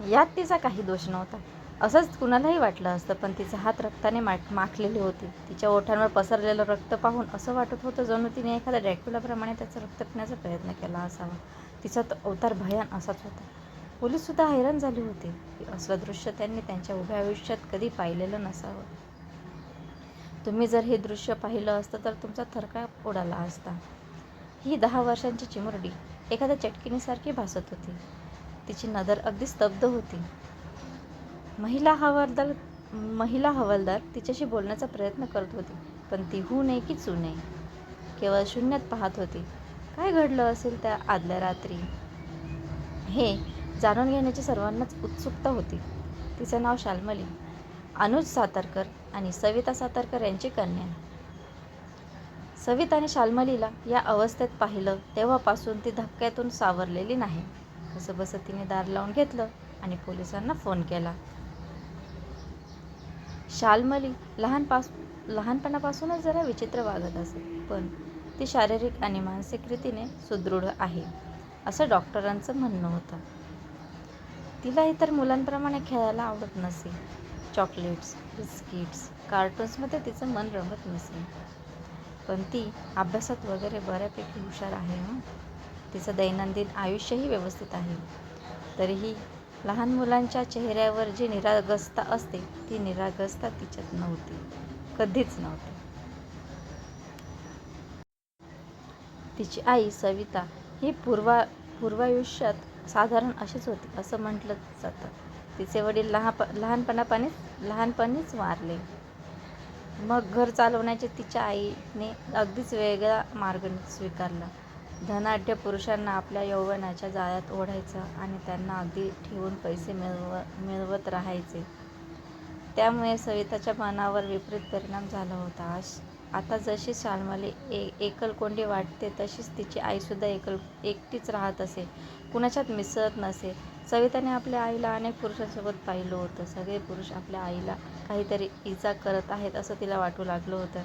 यात तिचा काही दोष नव्हता. असंच कुणालाही वाटलं असतं पण तिचा हात रक्ताने माट माखलेले होते. तिच्या ओठांवर पसरलेलं रक्त पाहून असं वाटत होतं जणू तिने एखाद्या ड्रॅक्युलाप्रमाणे त्याचं रक्त पिण्याचा प्रयत्न केला असावा. तिचा तो अवतार भयान असाच होता. पोलीससुद्धा हैराण झाले होते की असलं दृश्य त्यांनी त्यांच्या उभ्या आयुष्यात कधी पाहिलेलं नसावं. तुम्ही जर हे दृश्य पाहिलं असतं तर तुमचा थरकाप उडाला असता. ही दहा वर्षांची चिमुरडी एखाद्या चटकिनीसारखी भासत होती. तिची नजर अगदी स्तब्ध होती. महिला हवालदार महिला हवालदार तिच्याशी बोलण्याचा प्रयत्न करत होती पण ती हू नये की चू नये केवळ शून्यात पाहत होती. काय घडलं असेल त्या आदल्या रात्री? हे जाणून घेण्याची सर्वांनाच उत्सुकता होती. तिचं नाव शाल्मली अनुज सातारकर आणि सविता सातारकर यांची कन्या. सविताने शाल्मलीला या अवस्थेत पाहिलं तेव्हापासून ती धक्क्यातून सावरलेली नाही. कसं बसं तिने दार लावून घेतलं आणि पोलिसांना फोन केला. शालमली लहानपास लहानपणापासूनच जरा विचित्र वागत असे पण ती शारीरिक आणि मानसिक रीतीने सुदृढ आहे असं डॉक्टरांचं म्हणणं होतं. तिला इतर मुलांप्रमाणे खेळायला आवडत नसे. चॉकलेट्स बिस्किट्स कार्टून्समध्ये तिचं मन रमत नसे. पण ती अभ्यासात वगैरे बऱ्यापैकी हुशार आहे ना तिचं दैनंदिन आयुष्यही व्यवस्थित आहे. तरीही लहान मुलांच्या चेहऱ्यावर जी निरागसता असते ती निरागसता तिच्यात नव्हती. कधीच नव्हती. तिची आई सविता ही पूर्वा पूर्वायुष्यात साधारण अशीच होती असं म्हटलं जातं. तिचे वडील लहा लहानपणापानीच लहानपणीच वारले. मग घर चालवण्याचे तिच्या आईने अगदीच वेगळा मार्ग स्वीकारला. धनाढ्य पुरुषांना आपल्या यौवनाच्या जाळ्यात ओढायचं आणि त्यांना अगदी ठेवून पैसे मिळव मिळवत राहायचे. त्यामुळे सविताच्या मनावर विपरीत परिणाम झाला होता. आश आता जशी शाल्मली ए एकलकोंडी वाटते तशीच तिची आईसुद्धा एकल एकटीच राहत असे. कुणाच्यात मिसळत नसे. सविताने आपल्या आईला अनेक पुरुषांसोबत पाहिलं होतं. सगळे पुरुष आपल्या आईला काहीतरी इजा करत आहेत असं तिला वाटू लागलं होतं.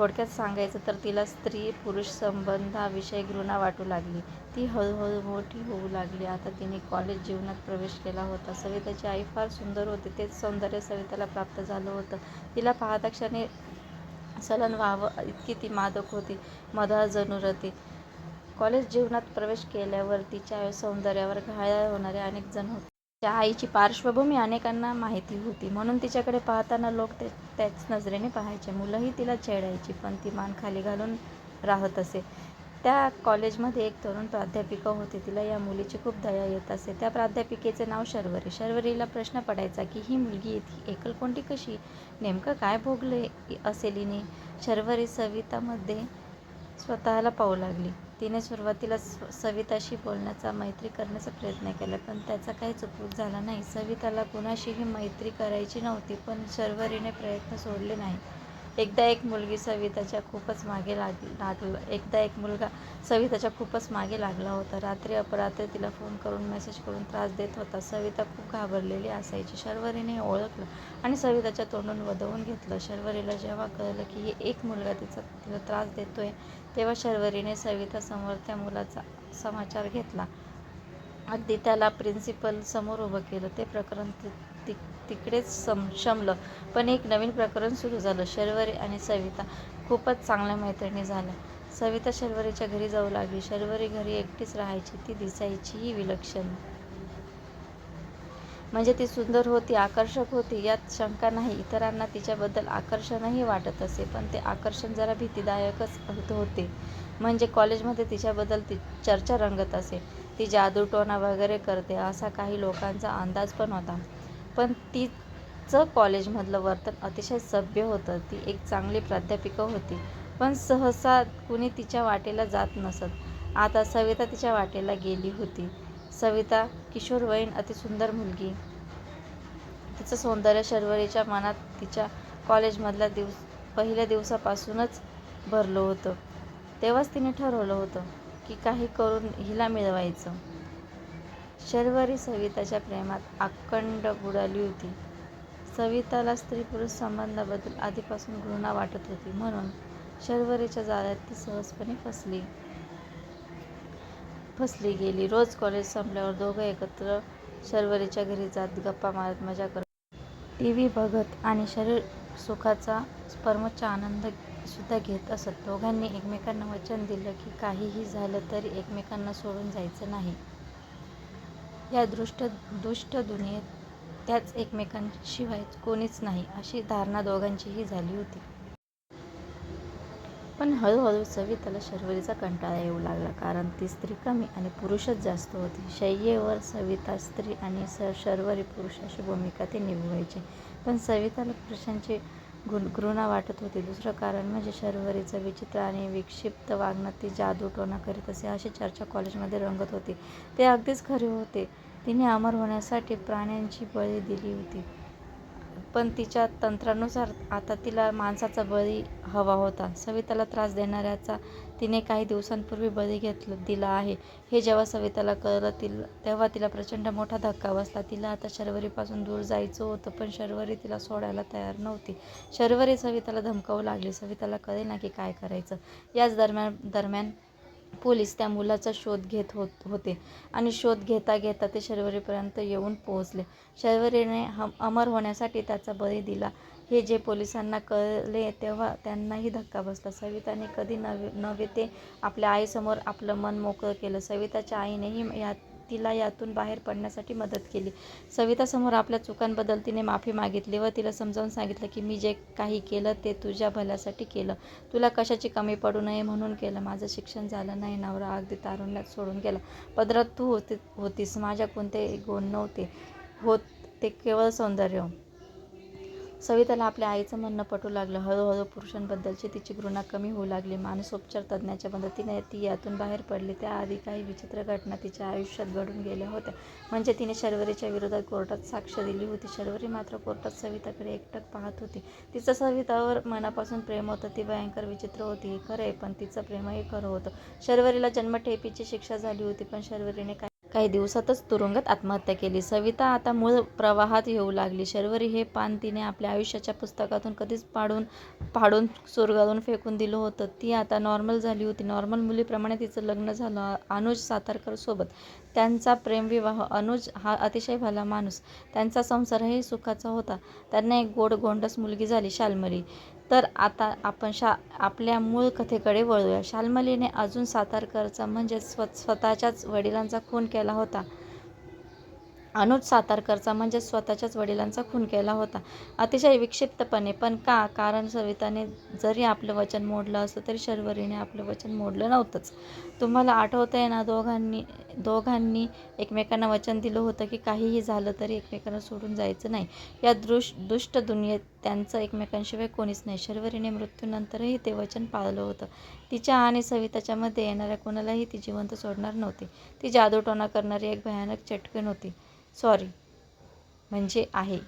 थोडक्यात सांगायचं तर तिला स्त्री पुरुष संबंधाविषयी घृणा वाटू लागली. ती हळूहळू मोठी होऊ लागली. आता तिने कॉलेज जीवनात प्रवेश केला होता. सविताची आई फार सुंदर होती. तेच सौंदर्य सविताला प्राप्त झालं होतं. तिला पाहता क्षणी सलन व्हावं इतकी ती मादक होती. मधा जणू रती कॉलेज जीवनात प्रवेश केल्यावर तिच्या सौंदर्यावर घायाळ होणारे अनेक जण होते. त्या आईची पार्श्वभूमी अनेकांना माहिती होती. म्हणून तिच्याकडे पाहताना लोक ते त्याच नजरेने पाहायचे. मुलंही तिला छेडायची पण ती मान खाली घालून राहत असे. त्या कॉलेजमध्ये एक तरुण प्राध्यापिका होती. तिला या मुलीची खूप दया येत असे. त्या प्राध्यापिकेचे नाव शर्वरी. शर्वरीला प्रश्न पडायचा की ही मुलगी इतकी एकलकोंडी कशी? नेमकं काय भोगले असेल हिने? शर्वरी सवितामध्ये स्वतःला पाहू लागली. तिने सुरुवातीला सविताशी बोलण्याचा मैत्री करण्याचा प्रयत्न केला पण त्याचा काहीच उपयोग झाला नाही. सविताला कुणाशीही मैत्री करायची नव्हती पण शर्वरीने प्रयत्न सोडले नाही एकदा एक मुलगी सविताच्या खूपच मागे लाग लागलं. एकदा एक मुलगा सविताच्या खूपच मागे लागला होता. रात्री अपरात्री तिला फोन करून मेसेज करून त्रास देत होता. सविता खूप घाबरलेली असायची. शर्वरीने ओळखलं आणि सविताच्या तोंडून वदवून घेतलं. शर्वरीला जेव्हा कळलं की हे एक मुलगा तिचा तिला त्रास देतोय तेव्हा शर्वरीने सवितासमोर त्या मुलाचा समाचार घेतला. अगदी त्याला प्रिन्सिपल समोर उभं केलं. ते प्रकरण ती तिकडेच सम शमलं. पण एक नवीन प्रकरण सुरू झालं. शर्वरी आणि सविता खूपच चांगल्या मैत्रिणी झाल्या. सविता शर्वरीच्या घरी जाऊ लागली. शर्वरी घरी एकटीच राहायची ती दिसायचीही विलक्षण. म्हणजे ती सुंदर होती आकर्षक होती यात शंका नाही. इतरांना तिच्याबद्दल आकर्षणही वाटत असे पण ते आकर्षण जरा भीतीदायकच होते म्हणजे कॉलेजमध्ये तिच्याबद्दल ती चर्चा रंगत असे. ती जादूटोणा वगैरे करते असा काही लोकांचा अंदाज पण होता. पण तिचं कॉलेजमधलं वर्तन अतिशय सभ्य होतं. ती एक चांगली प्राध्यापिका होती. पण सहसा कुणी तिच्या वाटेला जात नसत. आता सविता तिच्या वाटेला गेली होती. सविता किशोरवयीन अतिसुंदर मुलगी. तिचं सौंदर्य शर्वरीच्या मनात तिच्या कॉलेजमधल्या दिवस पहिल्या दिवसापासूनच भरलं होतं. तेव्हाच तिने ठरवलं होतं की काही करून हिला मिळवायचं. शर्वरी सविताच्या प्रेमात आकंड बुडाली होती. सविताला स्त्री पुरुष संबंधाबद्दल आधीपासून घृणा वाटत होती म्हणून शर्वरीच्या जाळ्यात ती सहजपणे फसली. फसली गेली. रोज कॉलेज संपल्यावर दोघं एकत्र शर्वरीच्या घरी जात गप्पा मारत मजा करत टी व्ही बघत आणि शरीर सुखाचा परमोच्च आनंद सुद्धा घेत असत. दोघांनी एकमेकांना वचन दिलं की काहीही झालं तरी एकमेकांना सोडून जायचं नाही. या दृष्ट दुष्ट दुनियेत त्याच एकमेकांशिवाय कोणीच नाही अशी धारणा दोघांचीही झाली होती. पण हळूहळू सविताला शर्वरीचा कंटाळा येऊ लागला कारण ती स्त्री कमी आणि पुरुषच जास्त होती. शय्येवर सविता स्त्री आणि स शर्वरी पुरुष अशी भूमिका ती निभवायची. पण सविताला पुरुषांची गुण वाटत होती. दुसरं कारण म्हणजे शर्वरीचं विचित्र आणि विक्षिप्त वागणं ती जादूटोणा करीत असे अशी चर्चा कॉलेजमध्ये रंगत होती. ते अगदीच खरे होते. तिने अमर होण्यासाठी प्राण्यांची बळी दिली होती. पण तिच्या तंत्रानुसार आता तिला माणसाचा बळी हवा होता. सविताला त्रास देणाऱ्याचा तिने काही दिवसांपूर्वी बळी घेतलं दिला आहे. हे जेव्हा सविताला कळलं तिला तेव्हा तिला प्रचंड मोठा धक्का बसला. तिला आता शर्वरीपासून दूर जायचं होतं पण शर्वरी तिला सोडायला तयार नव्हती. शर्वरी सविताला धमकावू लागली. सविताला कळे ना की काय करायचं. याच दरम्यान दरम्यान पोलीस त्या मुलाचा शोध घेत होत होते. आणि शोध घेता घेता ते शर्वरीपर्यंत येऊन पोहोचले. शर्वरीने हम अमर होण्यासाठी त्याचा बळी दिला. हे जे पोलिसांना कळले तेव्हा त्यांनाही धक्का बसला. सविताने कधी नवे नव्हे ते आपल्या आईसमोर आपलं मन मोकळं केलं. सविताच्या आईनेही यात तिला यातून बाहेर पडण्यासाठी मदत केली. सवितासमोर आपल्या चुकांबद्दल तिने माफी मागितली व तिला समजावून सांगितलं की मी जे काही केलं ते तुझ्या भल्यासाठी केलं. तुला कशाची कमी पडू नये म्हणून केलं. माझं शिक्षण झालं नाही नवरा अगदी तारुण्यात सोडून गेला. पदरात तू होती होतीस. माझ्या कोणतेही गुण नव्हते. होत ते केवळ सौंदर्य. सविताला आपल्या आईचं म्हणणं पटू लागलं. हळूहळू पुरुषांबद्दलची तिची घृणा कमी होऊ लागली. मानसोपचार तज्ज्ञाच्या मदतीने ती यातून बाहेर पडली. त्याआधी काही विचित्र घटना तिच्या आयुष्यात घडून गेल्या होत्या. म्हणजे तिने शर्वरीच्या विरोधात कोर्टात साक्ष दिली होती. शर्वरी मात्र कोर्टात सविताकडे एकटक पाहत होती. तिचं सवितावर मनापासून प्रेम होतं. ती भयंकर विचित्र होती. हे खरं आहे पण तिचं प्रेमही खरं होतं. शर्वरीला जन्मठेपीची शिक्षा झाली होती पण शर्वरीने काय काही दिवसातच तुरुंगात आत्महत्या केली. सविता आता मूळ प्रवाहात येऊ लागली. शर्वरी हे पान तिने आपल्या आयुष्याच्या पुस्तकातून कधीच पाडून पाडून चुरगाळून फेकून दिलं होतं. ती आता नॉर्मल झाली होती. नॉर्मल मुलीप्रमाणे तिचं लग्न झालं. अनुज सातारकर सोबत. त्यांचा प्रेमविवाह. अनुज हा अतिशय भला माणूस. त्यांचा संसारही सुखाचा होता. त्यांना एक गोड गोंडस मुलगी झाली शाल्मली. तर आता आपण शा आपल्या मूळ कथेकडे वळूया. शाल्मलीने अजून सातारकरचा म्हणजे स्व स्वतःच्याच वडिलांचा खून केला होता. अनुज सातारकरचा म्हणजे स्वतःच्याच वडिलांचा खून केला होता. अतिशय विक्षिप्तपणे पण का? कारण सविताने जरी आपलं वचन मोडलं असलं तरी शर्वरीने आपलं वचन मोडलं नव्हतंच. तुम्हाला आठवतं आहे ना दोघांनी दोघांनी एकमेकांना वचन दिलं होतं की काहीही झालं तरी एकमेकांना सोडून जायचं नाही. या दृश दुष्ट दुनियेत त्यांचं एकमेकांशिवाय कोणीच नाही. शर्वरीने मृत्यूनंतरही ते वचन पाळलं होतं. तिच्या आणि सविताच्या मध्ये येणाऱ्या कोणालाही ती जिवंत सोडणार नव्हती. ती जादूटोणा करणारी एक भयानक चटकन होती. सॉरी म्हणजे आहे.